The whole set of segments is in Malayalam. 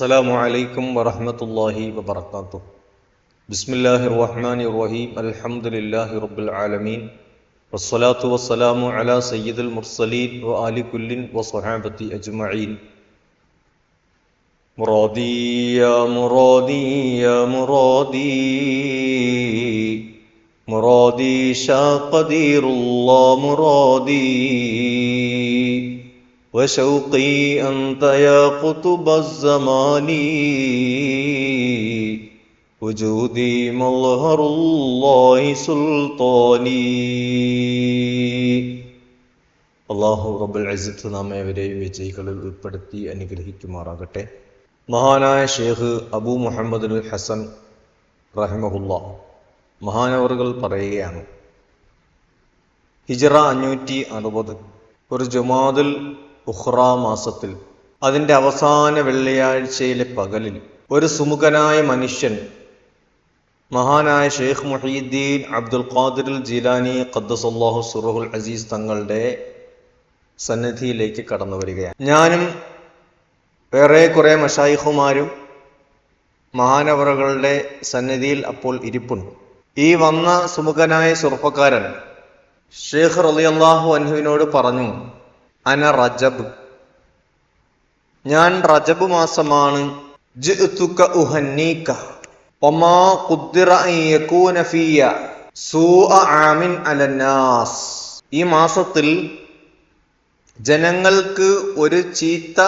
السلام عليكم ورحمة الله وبركاته بسم الله الرحمن الرحيم الحمد لله رب العالمين والصلاة والسلام على سيد المرسلين وآل كل وصحابة أجمعين مرادي يا مرادي يا مرادي مرادي شاء قدير الله مرادي وشوقي أنت يا قطب الزمان وجودي مظهر الله سلطاني അള്ളാഹു റബ്ബുൽ ഇസ്സത്ത് നാം ഏവരെയും വിജയികളിൽ ഉൾപ്പെടുത്തി അനുഗ്രഹിക്കുമാറാകട്ടെ മഹാനായ ഷേഖ് അബൂ മുഹമ്മദ് ഹസൻ റഹിമഹുല്ല മഹാനവറുകൾ പറയുകയാണ് ഹിജറ അഞ്ഞൂറ്റി അറുപത് ഒരു ജുമാതുൽ ഉഹ്റ മാസത്തിൽ അതിന്റെ അവസാന വെള്ളിയാഴ്ചയിലെ പകലിൽ ഒരു സുമുഖനായ മനുഷ്യൻ മഹാനായ Sheikh Muhyiddin Abdul Qadir Jilani ഖദ്ദസല്ലാഹു സുറഹുൽ അസീസ് തങ്ങളുടെ സന്നിധിയിലേക്ക് കടന്നു വരികയാണ്. ഞാനും വേറെ കുറേ മഷായിഖുമാരും മഹാനവറുകളുടെ സന്നിധിയിൽ അപ്പോൾ ഇരിപ്പുണ്ട്. ഈ വന്ന സുമുഖനായ ചെറുപ്പക്കാരൻ ഷെയ്ഖ് റലിയല്ലാഹു അൻഹുവിനോട് പറഞ്ഞു അന റജബ്. ഞാൻ റജബ് മാസമാണ്. ഈ മാസത്തിൽ ജനങ്ങൾക്ക് ഒരു ചീത്ത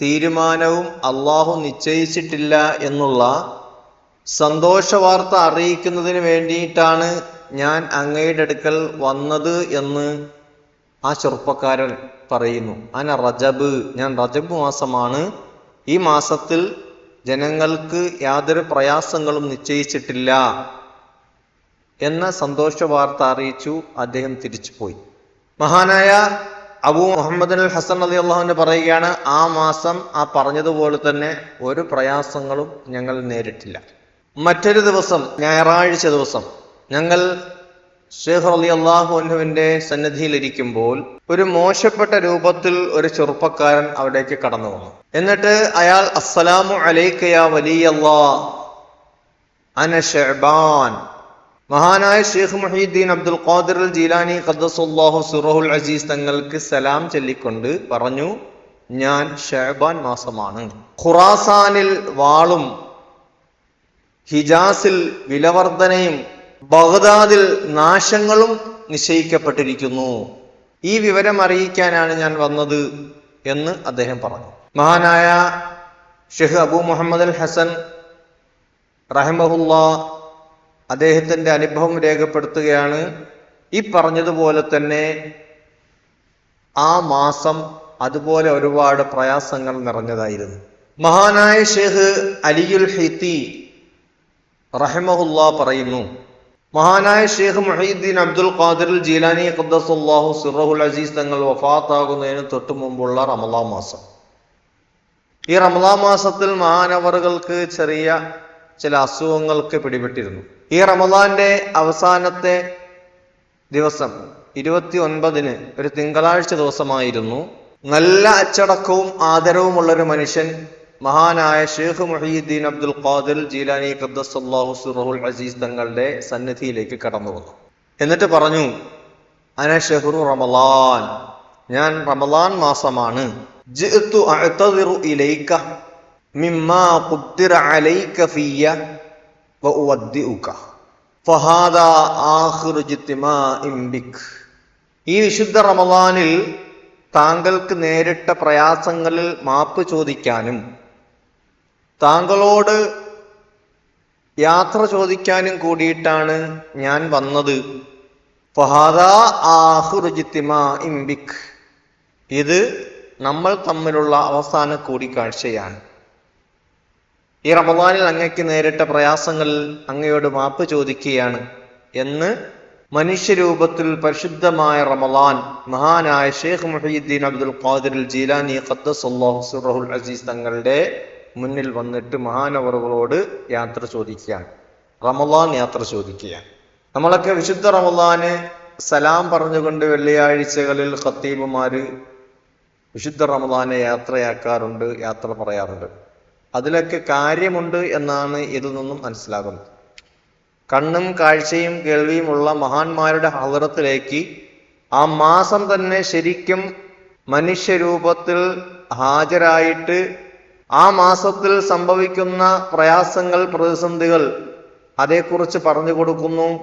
തീരുമാനവും അള്ളാഹു നിശ്ചയിച്ചിട്ടില്ല എന്നുള്ള സന്തോഷ വാർത്ത അറിയിക്കുന്നതിന് വേണ്ടിയിട്ടാണ് ഞാൻ അങ്ങയുടെ അടുക്കൽ വന്നത് എന്ന് ആ ചെറുപ്പക്കാരൻ പറയുന്നു അന റജബ്. ഞാൻ റജബ് മാസമാണ്. ഈ മാസത്തിൽ ജനങ്ങൾക്ക് യാതൊരു പ്രയാസങ്ങളും നിശ്ചയിച്ചിട്ടില്ല എന്ന സന്തോഷ വാർത്ത അറിയിച്ചു. അദ്ദേഹം തിരിച്ചുപോയി മഹാനായ അബു മുഹമ്മദ് അൽ ഹസൻ അലി അള്ളാഹുവിന് പറയുകയാണ് ആ മാസം ആ പറഞ്ഞതുപോലെ തന്നെ ഒരു പ്രയാസങ്ങളും ഞങ്ങൾ നേരിട്ടില്ല. മറ്റൊരു ദിവസം ഞായറാഴ്ച ദിവസം ഞങ്ങൾ ഷേഖ് അലി അള്ളാഹുവിന്റെ സന്നിധിയിലിരിക്കുമ്പോൾ ഒരു മോശപ്പെട്ട രൂപത്തിൽ ഒരു ചെറുപ്പക്കാരൻ അവിടേക്ക് കടന്നു വന്നു. എന്നിട്ട് അയാൾ അസ്സലാമു അലൈക്കയാ വലിയ അന മഹാനായ Sheikh Muhyiddin Abdul Qadir Jilani ഖദ്ദസുല്ലാഹു സുറഹുൽ അസീസ് തങ്ങൾക്ക് സലാം ചൊല്ലിക്കൊണ്ട് പറഞ്ഞു ഞാൻ ഷെബാൻ മാസമാണ്. ഖുറാസാനിൽ വാളും ഹിജാസിൽ വിലവർധനയും ബഗ്ദാദിൽ നാശങ്ങളും നിശ്ചയിക്കപ്പെട്ടിരിക്കുന്നു. ഈ വിവരം അറിയിക്കാനാണ് ഞാൻ വന്നത് എന്ന് അദ്ദേഹം പറഞ്ഞു. മഹാനായ ഷെഹ് അബു മുഹമ്മദ് അൽ ഹസൻ റഹമഹുല്ല അദ്ദേഹത്തിന്റെ അനുഭവം രേഖപ്പെടുത്തുകയാണ്. ഈ പറഞ്ഞതുപോലെ തന്നെ ആ മാസം അതുപോലെ ഒരുപാട് പ്രയാസങ്ങൾ നിറഞ്ഞതായിരുന്നു. മഹാനായ ഷെഹ് അലിയുൽ ഹിത്തി റഹമഹുല്ല പറയുന്നു മഹാനായ Sheikh Muhyiddin Abdul Qadir Jilani ഖദ്ദസുല്ലാഹു സിറഹുൽ അസീസ് തങ്ങൾ വഫാത്താകുന്നതിന് തൊട്ടു മുമ്പുള്ള റമലാ മാസം. ഈ റമലാ മാസത്തിൽ മഹാനവറുകൾക്ക് ചെറിയ ചില അസുഖങ്ങൾക്ക് പിടിപെട്ടിരുന്നു. ഈ റമലാന്റെ അവസാനത്തെ ദിവസം ഇരുപത്തി ഒൻപതിന് ഒരു തിങ്കളാഴ്ച ദിവസമായിരുന്നു. നല്ല അച്ചടക്കവും ആദരവുമുള്ള ഒരു മനുഷ്യൻ മഹാനായ Sheikh Muhyiddin Abdul Qadir Jilani ഖദ്ദസല്ലാഹു സുറഹുൽ അസീസ് തങ്ങളുടെ സന്നിധിയിലേക്ക് കടന്നു വന്നു. എന്നിട്ട് പറഞ്ഞു അന ഷെഹ്റു റമലാൻ. ഞാൻ റമലാൻ മാസമാണ്. ഈ വിശുദ്ധ റമലാനിൽ താങ്കൾക്ക് നേരിട്ട പ്രയാസങ്ങളിൽ മാപ്പ് ചോദിക്കാനും താങ്കളോട് യാത്ര ചോദിക്കാനും കൂടിയിട്ടാണ് ഞാൻ വന്നത്. ഫഹാദാ ആഖിറു ജിത്മാഇൻ ബിക് ഇത് നമ്മൾ തമ്മിലുള്ള അവസാന കൂടിക്കാഴ്ചയാണ്. ഈ റമദാനിൽ അങ്ങയ്ക്ക് നേരിട്ട പ്രയാസങ്ങളിൽ അങ്ങയോട് മാപ്പ് ചോദിക്കുകയാണ് എന്ന് മനുഷ്യരൂപത്തിൽ പരിശുദ്ധമായ റമദാൻ മഹാനായ Sheikh Muhyiddin Abdul Qadir Jilani ഖദ്ദസ് ഖദ്ദസല്ലാഹു സുറഹുൽ അസീസ് തങ്ങളുടെ മുന്നിൽ വന്നിട്ട് മഹാനവറുകളോട് യാത്ര ചോദിക്കുകയാണ്. റമലാൻ യാത്ര ചോദിക്കുകയാണ്. നമ്മളൊക്കെ വിശുദ്ധ റമലാന് സലാം പറഞ്ഞുകൊണ്ട് വെള്ളിയാഴ്ചകളിൽ ഖത്തീബുമാര് വിശുദ്ധ റമലാനെ യാത്രയാക്കാറുണ്ട് യാത്ര പറയാറുണ്ട്. അതിലൊക്കെ കാര്യമുണ്ട് എന്നാണ് ഇതിൽ നിന്നും മനസ്സിലാകുന്നത്. കണ്ണും കാഴ്ചയും കേൾവിയുമുള്ള മഹാന്മാരുടെ ഹലറത്തിലേക്ക് ആ മാസം തന്നെ ശരിക്കും മനുഷ്യരൂപത്തിൽ ഹാജരായിട്ട് ആ മാസത്തിൽ സംഭവിക്കുന്ന പ്രയാസങ്ങൾ പ്രതിസന്ധികൾ അതേക്കുറിച്ച് പറഞ്ഞു കൊടുക്കുന്നു.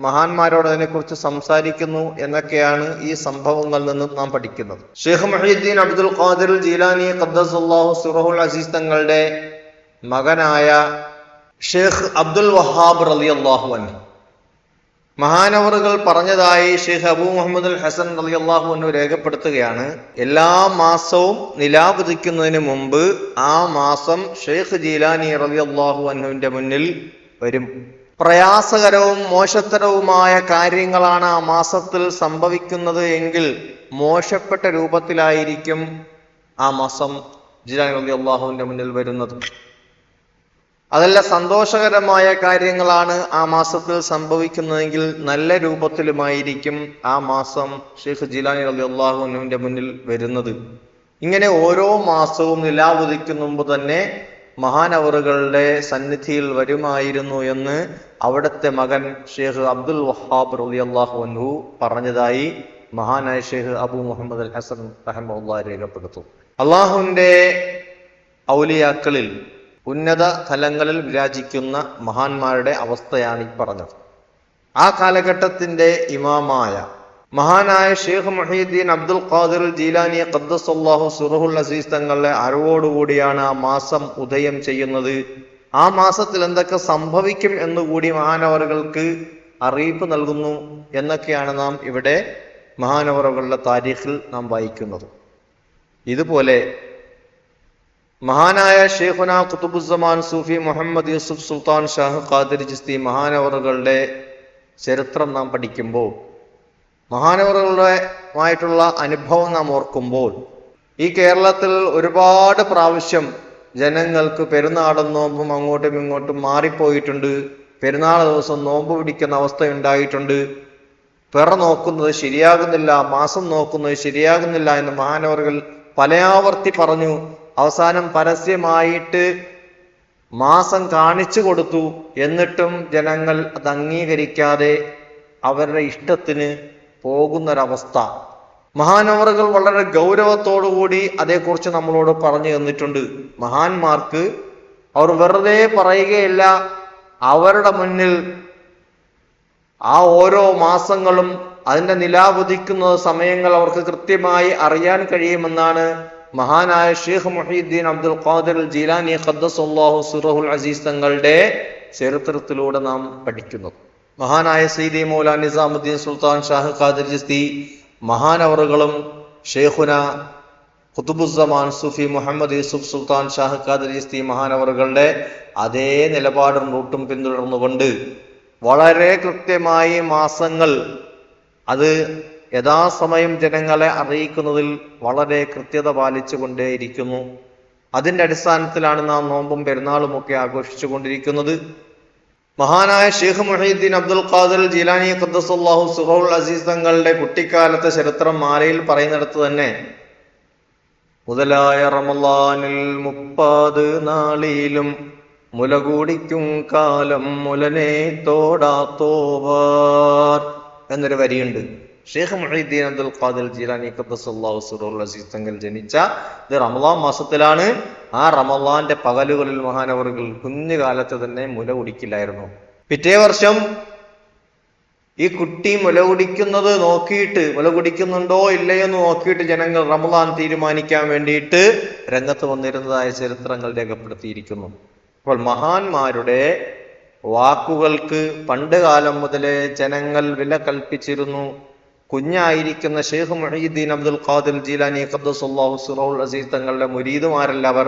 മഹാന്മാരോട് അതിനെക്കുറിച്ച് സംസാരിക്കുന്നു എന്നൊക്കെയാണ് ഈ സംഭവങ്ങളിൽ നിന്നും നാം പഠിക്കുന്നത്. Sheikh Muhyiddin Abdul Qadir Jilani ഖദ്ദസുല്ലാഹു സുറഹുൽ അസീസ് തങ്ങളുടെ മകനായ ഷെയ്ഖ് അബ്ദുൽ വഹാബ് റലി അള്ളാഹു അൻഹു. മഹാനവറുകൾ പറഞ്ഞതായി ഷെയ്ഖ് അബൂ മുഹമ്മദ് ഹസൻ അലി അള്ളാഹു അൻഹു രേഖപ്പെടുത്തുകയാണ്. എല്ലാ മാസവും നിലാവുദിക്കുന്നതിന് മുമ്പ് ആ മാസം ഷെയ്ഖ് ജീലാനി റലി അള്ളാഹു അൻഹുവിന്റെ മുന്നിൽ വരും. പ്രയാസകരവും മോശത്തരവുമായ കാര്യങ്ങളാണ് ആ മാസത്തിൽ സംഭവിക്കുന്നത് എങ്കിൽ മോശപ്പെട്ട രൂപത്തിലായിരിക്കും ആ മാസം ജിലാനി റലി അള്ളാഹുവിന്റെ മുന്നിൽ വരുന്നത്. അതല്ല സന്തോഷകരമായ കാര്യങ്ങളാണ് ആ മാസത്തിൽ സംഭവിക്കുന്നതെങ്കിൽ നല്ല രൂപത്തിലുമായിരിക്കും ആ മാസം ഷെയ്ഖ് ജിലാനി അലി അള്ളാഹുനുവിന്റെ മുന്നിൽ വരുന്നത്. ഇങ്ങനെ ഓരോ മാസവും നിലാവുതിക്കും മുമ്പ് തന്നെ മഹാനവറുകളുടെ സന്നിധിയിൽ വരുമായിരുന്നു എന്ന് അവിടുത്തെ മകൻ ഷെയ്ഖ് അബ്ദുൽ വഹാബ് റലി അള്ളാഹു അൻഹു പറഞ്ഞതായി മഹാനായ ഷെയ്ഖ് അബു മുഹമ്മദ് അൽ ഹസൻ അഹമ്മദ് രേഖപ്പെടുത്തും അള്ളാഹുവിന്റെ ഔലിയാക്കളിൽ ഉന്നത തലങ്ങളിൽ വിരാജിക്കുന്ന മഹാന്മാരുടെ അവസ്ഥയാണ് ഈ പറഞ്ഞത്. ആ കാലഘട്ടത്തിന്റെ ഇമാമായ മഹാനായ Sheikh Muhyiddin Abdul Qadir Jilani ഖദ്ദസല്ലാഹു സുറഹുൽ അസീസ് തങ്ങളുടെ അറിവോടുകൂടിയാണ് ആ മാസം ഉദയം ചെയ്യുന്നത്. ആ മാസത്തിൽ എന്തൊക്കെ സംഭവിക്കും എന്നുകൂടി മഹാനവറുകൾക്ക് അറിയിപ്പ് നൽകുന്നു എന്നൊക്കെയാണ് നാം ഇവിടെ മഹാനവറുകളുടെ താരീഖിൽ നാം വായിക്കുന്നത്. ഇതുപോലെ മഹാനായ ഷെയ്ഖുന കുത്തുബുസമാൻ സൂഫി മുഹമ്മദ് യൂസുഫ് സുൽത്താൻ ഷാഹ് ഖാദിർ ജിസ്തി മഹാനവറുകളുടെ ചരിത്രം നാം പഠിക്കുമ്പോൾ മഹാനവറുകളുടെമായിട്ടുള്ള അനുഭവം നാം ഓർക്കുമ്പോൾ ഈ കേരളത്തിൽ ഒരുപാട് പ്രാവശ്യം ജനങ്ങൾക്ക് പെരുന്നാളും നോമ്പും അങ്ങോട്ടും ഇങ്ങോട്ടും മാറിപ്പോയിട്ടുണ്ട്. പെരുന്നാൾ ദിവസം നോമ്പ് പിടിക്കുന്ന അവസ്ഥ ഉണ്ടായിട്ടുണ്ട് പിറ നോക്കുന്നത് ശരിയാകുന്നില്ല മാസം നോക്കുന്നത് ശരിയാകുന്നില്ല എന്ന് മഹാനവറുകൾ പലയാവർത്തി പറഞ്ഞു. അവസാനം പരസ്യമായിട്ട് മാസം കാണിച്ചു കൊടുത്തു. എന്നിട്ടും ജനങ്ങൾ അത് അംഗീകരിക്കാതെ അവരുടെ ഇഷ്ടത്തിന് പോകുന്നൊരവസ്ഥ. മഹാനവറുകൾ വളരെ ഗൗരവത്തോടുകൂടി അതേക്കുറിച്ച് നമ്മളോട് പറഞ്ഞു തന്നിട്ടുണ്ട്. മഹാന്മാർക്ക് അവർ വെറുതെ പറയുകയില്ല. അവരുടെ മുന്നിൽ ആ ഓരോ മാസങ്ങളും അതിന്റെ നിലാവുദിക്കുന്ന സമയങ്ങൾ അവർക്ക് കൃത്യമായി അറിയാൻ കഴിയുമെന്നാണ് മഹാനായ Sheikh Muhyiddin Abdul Qadir Jilani ഖദ്ദസുല്ലാഹു സുറഹുൽ അസീസ് തങ്ങളുടെ ചരിത്രത്തിലൂടെ നാം പഠിക്കുന്നത് മഹാനായ സീദി മൗല നിസാമുദ്ദീൻ സുൽത്താൻ ഷാഹ് ഖാദിർ ജിസ്തി മഹാനവറുകളും ഷെയ്ഖുന ഖുതുബുസമാൻ സുഫി മുഹമ്മദ് യൂസുഫ് സുൽത്താൻ ഷാഹ് ഖാദിർ ജിസ്തി മഹാനവറുകളുടെ അതേ നിലപാടും റൂട്ടും പിന്തുടർന്നുകൊണ്ട് വളരെ കൃത്യമായി മാസങ്ങൾ അത് യഥാസമയം ജനങ്ങളെ അറിയിക്കുന്നതിൽ വളരെ കൃത്യത പാലിച്ചു കൊണ്ടേയിരിക്കുന്നു അതിന്റെ അടിസ്ഥാനത്തിലാണ് നാം നോമ്പും പെരുന്നാളും ഒക്കെ ആഘോഷിച്ചു കൊണ്ടിരിക്കുന്നത് മഹാനായ ഷെയ്ഖ് മുഹീദ്ദീൻ അബ്ദുൽ ഖാദർ ജീലാനി ഖദ്ദസുല്ലാഹു സുഹൗൽ അസീസ് തങ്ങളുടെ കുട്ടിക്കാലത്തെ ചരിത്രം മാലയിൽ പറയുന്നിടത്ത് തന്നെ മുതലായ റമലാനിൽ മുപ്പത് നാളിയിലും മുലകൂടിക്കും കാലം മുലനെ തോടാത്തോവാർ എന്നൊരു വരിയുണ്ട്. Sheikh Muhyiddin Abdul Qadir Jilani ഖദ്ദസുല്ലാഹു സുറൂൽ അസീസ് തങ്ങൾ ജനിച്ച ഇത് റമളാൻ മാസത്തിലാണ്. ആ റമദാന്റെ പകലുകളിൽ മഹാനവറുകൾ കുഞ്ഞുകാലത്ത് തന്നെ മുല കുടിക്കില്ലായിരുന്നു. പിറ്റേ വർഷം ഈ കുട്ടി മുല കുടിക്കുന്നത് നോക്കിയിട്ട് മുല കുടിക്കുന്നുണ്ടോ ഇല്ലയെന്ന് നോക്കിയിട്ട് ജനങ്ങൾ റമളാൻ തീരുമാനിക്കാൻ വേണ്ടിയിട്ട് രംഗത്ത് വന്നിരുന്നതായ ചരിത്രങ്ങൾ രേഖപ്പെടുത്തിയിരിക്കുന്നു. അപ്പോൾ മഹാന്മാരുടെ വാക്കുകൾക്ക് പണ്ട് കാലം മുതലേ ജനങ്ങൾ വില കൽപ്പിച്ചിരുന്നു. കുഞ്ഞായിരിക്കുന്ന Sheikh Muhyiddin Abdul Qadir Jilani ഖദ്ദസുല്ലാഹു സുറൌൽ അസീസ് തങ്ങളുടെ മുരീദുമാരല്ല അവർ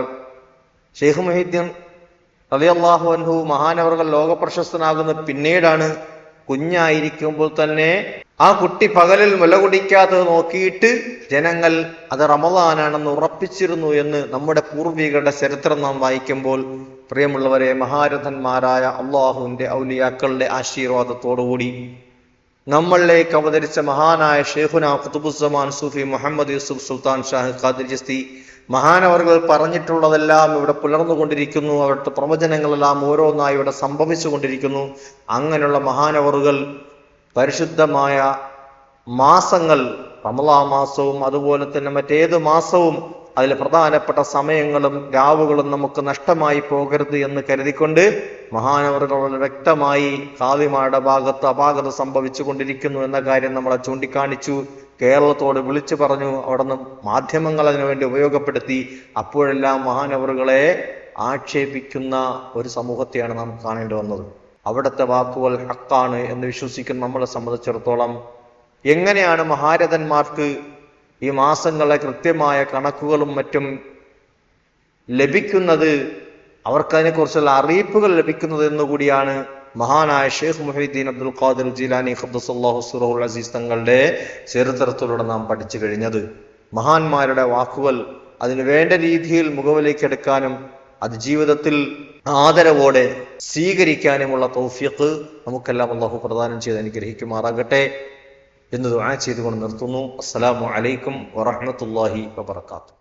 ഷെയ്ഖ് മുഹീദ്ദീൻ റളിയല്ലാഹു അൻഹു മഹാനവർകൾ ലോക പ്രശസ്തനാകുന്ന പിന്നീടാണ് കുഞ്ഞായിരിക്കുമ്പോൾ തന്നെ ആ കുട്ടി പകലിൽ മുല കുടിക്കാത്തത് നോക്കിയിട്ട് ജനങ്ങൾ അത് റമദാനാണെന്ന് ഉറപ്പിച്ചിരുന്നു എന്ന് നമ്മുടെ പൂർവികരുടെ ചരിത്രം നാം വായിക്കുമ്പോൾ പ്രിയമുള്ളവരെ മഹാരഥന്മാരായ അള്ളാഹുവിന്റെ ഔലിയാക്കളുടെ ആശീർവാദത്തോടുകൂടി നമ്മളിലേക്ക് അവതരിച്ച മഹാനായ ഷെയ്ഖുന ഖുതുബുസമാൻ സൂഫി മുഹമ്മദ് യൂസുഫ് സുൽത്താൻ ഷാഹ് ഖാദിർ ജസ്തി മഹാനവർകൾ പറഞ്ഞിട്ടുള്ളതെല്ലാം ഇവിടെ പുലർന്നുകൊണ്ടിരിക്കുന്നു. അവരുടെ പ്രവചനങ്ങളെല്ലാം ഓരോന്നായി ഇവിടെ സംഭവിച്ചുകൊണ്ടിരിക്കുന്നു. അങ്ങനെയുള്ള മഹാനവറുകൾ പരിശുദ്ധമായ മാസങ്ങൾ റമലാ മാസവും അതുപോലെ തന്നെ മറ്റേത് മാസവും അതിൽ പ്രധാനപ്പെട്ട സമയങ്ങളും രാവുകളും നമുക്ക് നഷ്ടമായി പോകരുത് എന്ന് കരുതിക്കൊണ്ട് മഹാനവറുകൾ വ്യക്തമായി കാവിമാരുടെ ഭാഗത്ത് അപാകത സംഭവിച്ചു കൊണ്ടിരിക്കുന്നു എന്ന കാര്യം നമ്മളെ ചൂണ്ടിക്കാണിച്ചു. കേരളത്തോട് വിളിച്ചു പറഞ്ഞു. അവിടുന്ന് മാധ്യമങ്ങൾ അതിനുവേണ്ടി ഉപയോഗപ്പെടുത്തി. അപ്പോഴെല്ലാം മഹാനവറുകളെ ആക്ഷേപിക്കുന്ന ഒരു സമൂഹത്തെയാണ് നാം കാണേണ്ടി വന്നത്. അവിടുത്തെ വാക്കുകൾ ഹക്കാണ് എന്ന് വിശ്വസിക്കുന്ന നമ്മളെ സംബന്ധിച്ചിടത്തോളം എങ്ങനെയാണ് മഹാരഥന്മാർക്ക് ഈ മാസങ്ങളെ കൃത്യമായ കണക്കുകളും മറ്റും ലഭിക്കുന്നത് അവർക്കതിനെക്കുറിച്ചുള്ള അറിയിപ്പുകൾ ലഭിക്കുന്നത് എന്നുകൂടിയാണ് മഹാനായ Sheikh Muhyiddin Abdul Qadir Jilani ഖബ്ദുസല്ലാഹു സുറഹുൽ അസീസ് തങ്ങളുടെ ചരിത്രത്തിലൂടെ നാം പഠിച്ചു കഴിഞ്ഞത്. മഹാന്മാരുടെ വാക്കുകൾ അതിന് വേണ്ട രീതിയിൽ മുഖവിലേക്കെടുക്കാനും അത് ജീവിതത്തിൽ ആദരവോടെ സ്വീകരിക്കാനുമുള്ള തൗഫീഖ് നമുക്കെല്ലാം അള്ളാഹു പ്രദാനം ചെയ്ത് അനുഗ്രഹിക്കുമാറാകട്ടെ. എന്ന് ദുആ ചെയ്തുകൊണ്ട് നിർത്തുന്നു. അസ്സലാമു അലൈക്കും വറഹ്മത്തുള്ളാഹി വബറകാതുഹു.